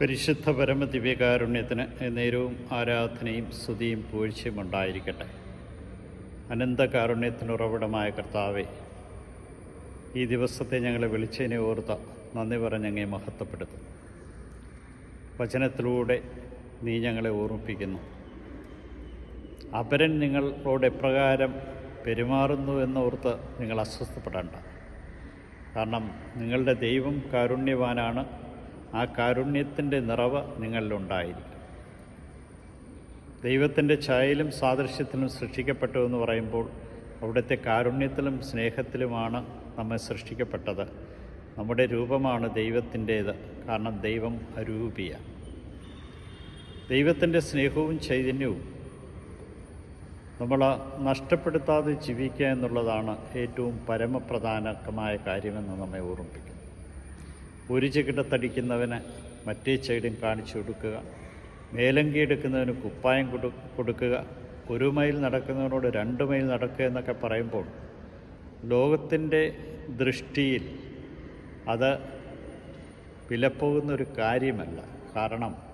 പരിശുദ്ധ പരമ ദിവ്യകാരുണ്യത്തിന് നേരവും ആരാധനയും സ്തുതിയും പൂഴ്ചയും ഉണ്ടായിരിക്കട്ടെ. അനന്തകാരുണ്യത്തിനുറവിടമായ കർത്താവെ ഈ ദിവസത്തെ ഞങ്ങളെ വിളിച്ചതിനെ ഓർത്ത നന്ദി പറഞ്ഞങ്ങെ മഹത്വപ്പെടുത്തും. വചനത്തിലൂടെ നീ ഞങ്ങളെ ഓർമ്മിപ്പിക്കുന്നു. അപരൻ നിങ്ങളോട് എപ്രകാരം പെരുമാറുന്നു എന്നോർത്ത് നിങ്ങൾ അസ്വസ്ഥപ്പെടേണ്ട. കാരണം നിങ്ങളുടെ ദൈവം കാരുണ്യവാനാണ്. ആ കാരുണ്യത്തിന്റെ നിറവ് നിങ്ങളിലുണ്ടായിരിക്കും. ദൈവത്തിന്റെ ഛായയിലും സാദൃശ്യത്തിലും സൃഷ്ടിക്കപ്പെട്ടു എന്ന് പറയുമ്പോൾ അവിടുത്തെ കാരുണ്യത്തിലും സ്നേഹത്തിലുമാണ് നമ്മെ സൃഷ്ടിക്കപ്പെട്ടത്. നമ്മുടെ രൂപമാണ് ദൈവത്തിന്റേത്. കാരണം ദൈവം അരൂപിയ. ദൈവത്തിന്റെ സ്നേഹവും ചൈതന്യവും നമ്മൾ നഷ്ടപ്പെടുത്താതെ ജീവിക്കുക എന്നുള്ളതാണ് ഏറ്റവും പരമപ്രധാനമായ കാര്യമെന്ന് നമ്മെ ഓർമ്മിപ്പിക്കുന്നു. ഒരു ചികിടത്തടിക്കുന്നവന് മറ്റേ ചൈഡും കാണിച്ചു കൊടുക്കുക. മേലങ്കി എടുക്കുന്നവന് കുപ്പായം കൊടു കൊടുക്കുക. ഒരു മൈൽ നടക്കുന്നവനോട് രണ്ട് മൈൽ നടക്കുക എന്നൊക്കെ പറയുമ്പോൾ ലോകത്തിന്റെ ദൃഷ്ടിയിൽ അത് വിലപ്പോകുന്നൊരു കാര്യമല്ല. കാരണം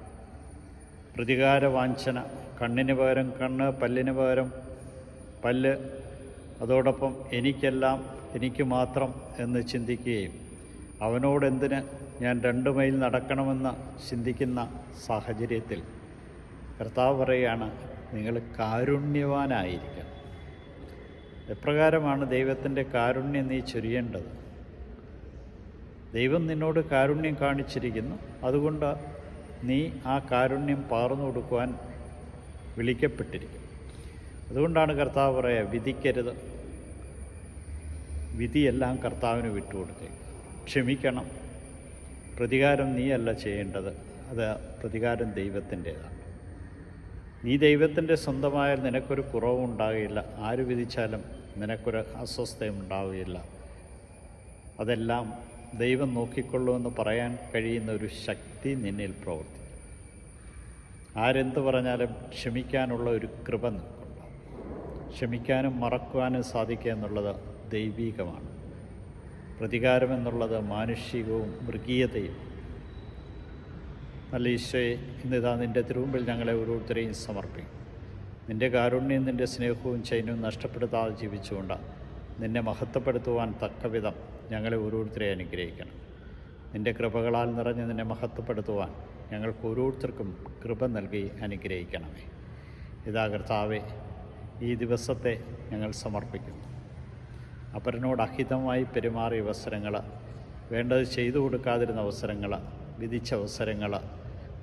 പ്രതികാര പ്രതികാരവാഞ്ചന കണ്ണിന് പകരം കണ്ണ് പല്ലിന് പകരം പല്ല്. അതോടൊപ്പം എനിക്കെല്ലാം എനിക്ക് മാത്രം എന്ന് ചിന്തിക്കുകയും അവനോടെന്തിന് ഞാൻ രണ്ട് മൈൽ നടക്കണമെന്ന് ചിന്തിക്കുന്ന സാഹചര്യത്തിൽ കർത്താവ് പറയുകയാണ് നിങ്ങൾ കാരുണ്യവാനായിരിക്കണം. എപ്രകാരമാണ് ദൈവത്തിന്റെ കാരുണ്യം നീ ചൊരിയേണ്ടത്? ദൈവം നിന്നോട് കാരുണ്യം കാണിച്ചിരിക്കുന്നു. അതുകൊണ്ട് നീ ആ കാരുണ്യം പാർന്നു കൊടുക്കുവാൻ വിളിക്കപ്പെട്ടിരിക്കും അതുകൊണ്ടാണ് കർത്താവ് പറയുക വിധിക്കരുത്. വിധിയെല്ലാം കർത്താവിന് വിട്ടുകൊടുക്കുക ക്ഷമിക്കണം. പ്രതികാരം നീയല്ല ചെയ്യേണ്ടത്. അത് പ്രതികാരം ദൈവത്തിന്റേതാണ്. നീ ദൈവത്തിന്റെ സ്വന്തമായാൽ നിനക്കൊരു കുറവും ഉണ്ടാകുകയില്ല ആര് വിധിച്ചാലും നിനക്കൊരു അസ്വസ്ഥയും ഉണ്ടാവുകയില്ല. അതെല്ലാം ദൈവം നോക്കിക്കൊള്ളുമെന്ന് പറയാൻ കഴിയുന്ന ഒരു ശക്തി നിന്നിൽ പ്രവർത്തിക്കും. ആരെന്ത് പറഞ്ഞാലും ക്ഷമിക്കാനുള്ള ഒരു കൃപ ക്ഷമിക്കാനും മറക്കുവാനും സാധിക്കുക എന്നുള്ളത് ദൈവീകമാണ്. പ്രതികാരം എന്നുള്ളത് മാനുഷികവും മൃഗീയതയും. നല്ല ഈശോയെ ഇന്നിതാ നിന്റെ തിരുമുമ്പിൽ ഞങ്ങളെ ഓരോരുത്തരെയും സമർപ്പിക്കും. നിന്റെ കാരുണ്യം നിന്റെ സ്നേഹവും ചൈനവും നഷ്ടപ്പെടുത്താതെ ജീവിച്ചുകൊണ്ട് നിന്നെ മഹത്വപ്പെടുത്തുവാൻ തക്കവിധം ഞങ്ങളെ ഓരോരുത്തരെ അനുഗ്രഹിക്കണം. നിന്റെ കൃപകളാൽ നിറഞ്ഞ് നിന്നെ മഹത്വപ്പെടുത്തുവാൻ ഞങ്ങൾക്ക് ഓരോരുത്തർക്കും കൃപ നൽകി അനുഗ്രഹിക്കണമേ. ഇതാ കർത്താവെ ഈ ദിവസത്തെ ഞങ്ങൾ സമർപ്പിക്കുന്നു. അപരനോട് അഹിതമായി പെരുമാറിയ അവസരങ്ങൾ വേണ്ടത് ചെയ്തു കൊടുക്കാതിരുന്ന അവസരങ്ങൾ വിധിച്ച അവസരങ്ങൾ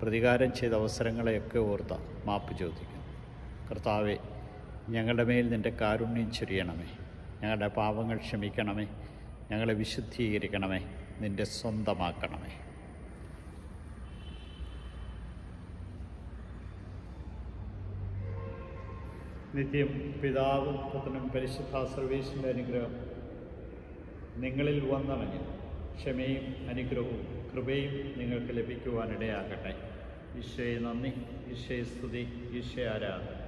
പ്രതികാരം ചെയ്ത അവസരങ്ങളെയൊക്കെ ഓർത്ത് മാപ്പ് ചോദിക്കും. കർത്താവെ ഞങ്ങളുടെ മേൽ നിന്റെ കാരുണ്യം ചൊരിയണമേ. ഞങ്ങളുടെ പാപങ്ങൾ ക്ഷമിക്കണമേ. ഞങ്ങളെ വിശുദ്ധീകരിക്കണമേ. നിന്റെ സ്വന്തമാക്കണമേ. നിത്യം പിതാവ് പുത്രനും പരിശുദ്ധ സർവീസിന്റെ അനുഗ്രഹം നിങ്ങളിൽ വന്നവന് ക്ഷമയും അനുഗ്രഹവും കൃപയും നിങ്ങൾക്ക് ലഭിക്കുവാനിടയാകട്ടെ. ഈശോയെ നന്ദി ഈശോയെ സ്തുതി ഈശോ ആരാധന.